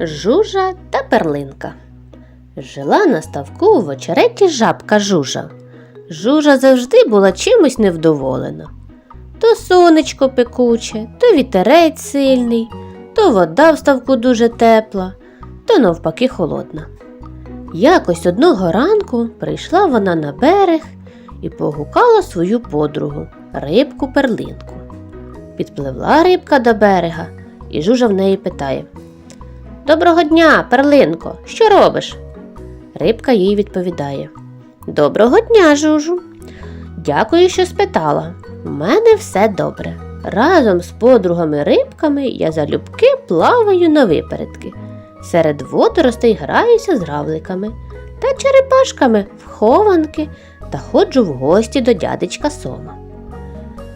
Жужа та перлинка. Жила на ставку в очереті жабка жужа. Жужа завжди була чимось невдоволена. То сонечко пекуче, то вітерець сильний, то вода в ставку дуже тепла, то навпаки холодна. Якось одного ранку прийшла вона на берег і погукала свою подругу, рибку перлинку. Підпливла рибка до берега, і жужа в неї питає: Доброго дня, перлинко, що робиш? Рибка їй відповідає: Доброго дня, жужу. Дякую, що спитала. У мене все добре. Разом з подругами рибками я залюбки плаваю на випередки. Серед водоростей граюся з равликами та черепашками в хованки та ходжу в гості до дядечка Сома.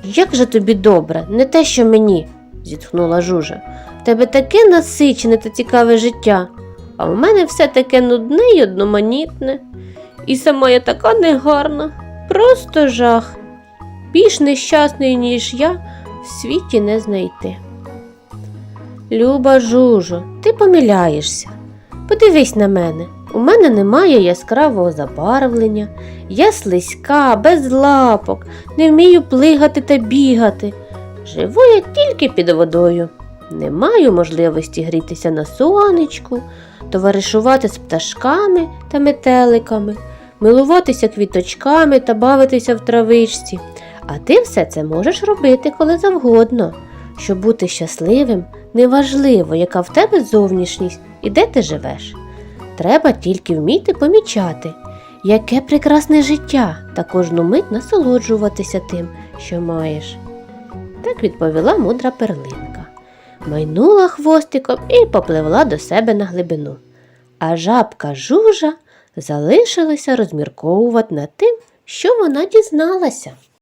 Як же тобі добре, не те, що мені, зітхнула жужа. Тебе таке насичене та цікаве життя, а в мене все таке нудне й одноманітне. І сама я така негарна, просто жах. Більш нещасний, ніж я, в світі не знайти. Люба жужо, ти помиляєшся. Подивись на мене. У мене немає яскравого забарвлення, я слизька, без лапок, не вмію плигати та бігати. Живу я тільки під водою. Не маю можливості грітися на сонечку, товаришувати з пташками та метеликами, милуватися квіточками та бавитися в травичці. А ти все це можеш робити коли завгодно. Щоб бути щасливим, неважливо, яка в тебе зовнішність і де ти живеш. Треба тільки вміти помічати, яке прекрасне життя та кожну мить насолоджуватися тим, що маєш. Так відповіла мудра перлинка. Майнула хвостиком і попливла до себе на глибину. А жабка жужа залишилася розмірковувати над тим, що вона дізналася.